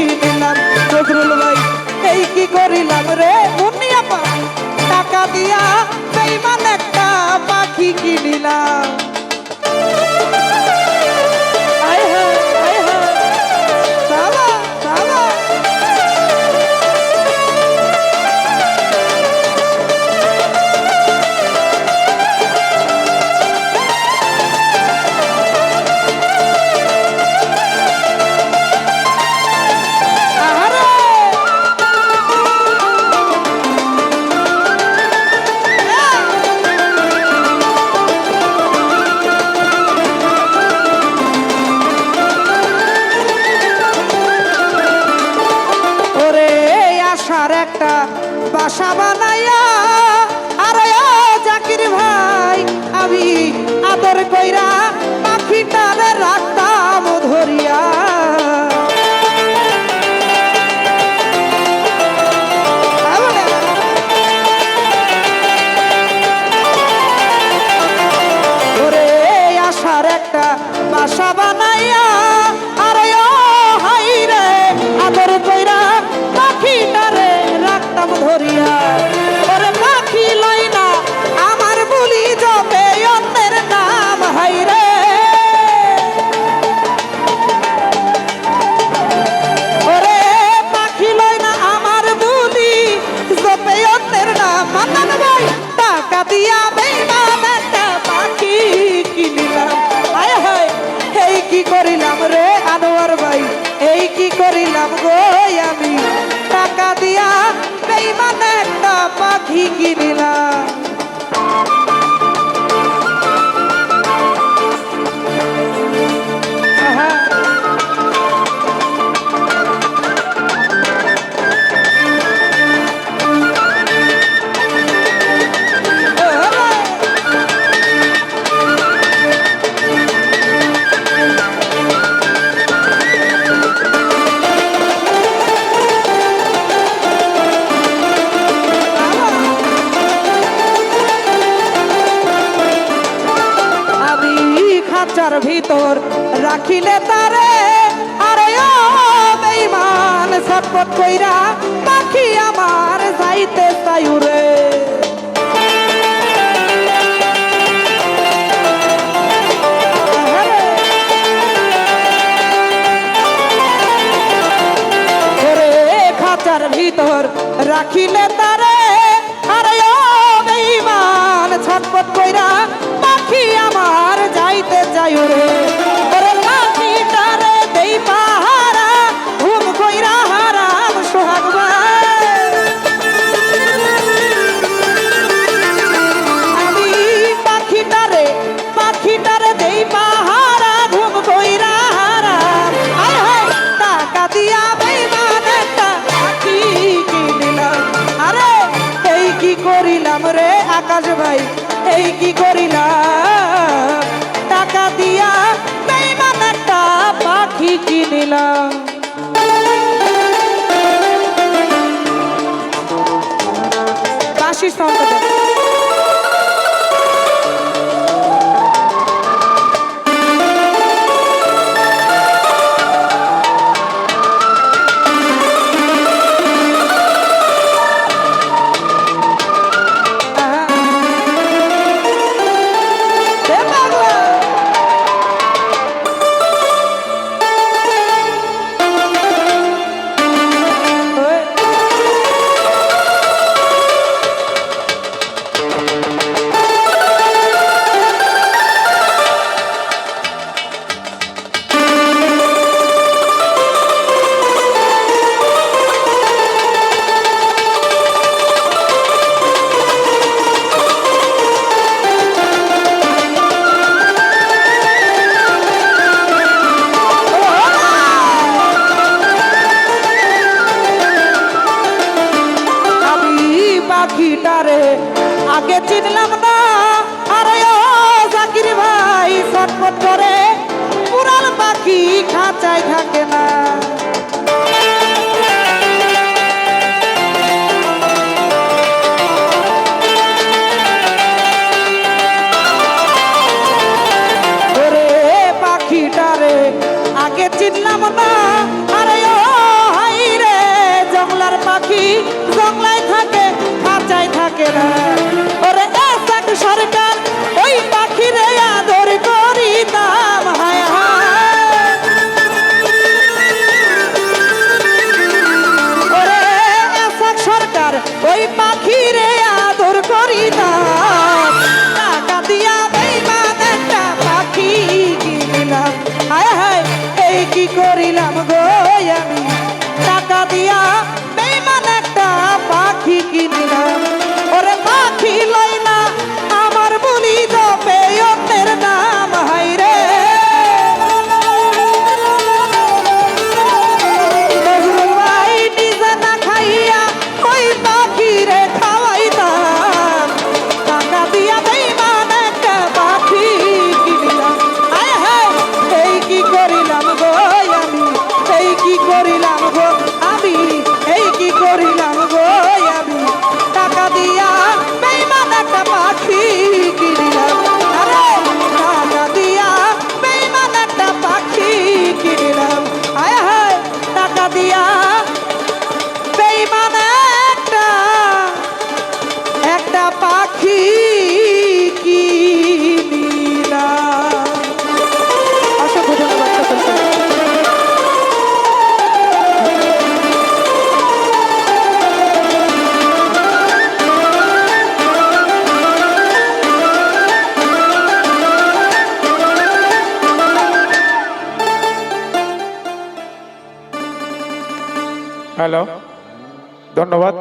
বাঁচি দিলাম নজরুল ভাই এই কি করিলাম রে? দুনিয়া পা টাকা দিয়া একটা বাসা বানাইয়া করিলাম রে আনোয়ার ভাই? এই কি করিলাম গো আমি? টাকা দিয়া বেইমান একটা পাখি কিনিলাম। খাঁচার ভিতর রাখিলে তারে। আরে ও বেঈমান সটপট কইরা পাখি আমার যাইতে চাইউরে ভিতর রাখিলে তারা। দৃষ্টান্ত দেব চিনলাম না। আরে ও জাকির ভাই ছটফট করে পুরাল পাখি খাঁচায় থাকে না। চিনলাম না কি করিলাম গো আমি? হ্যালো ধন্যবাদ।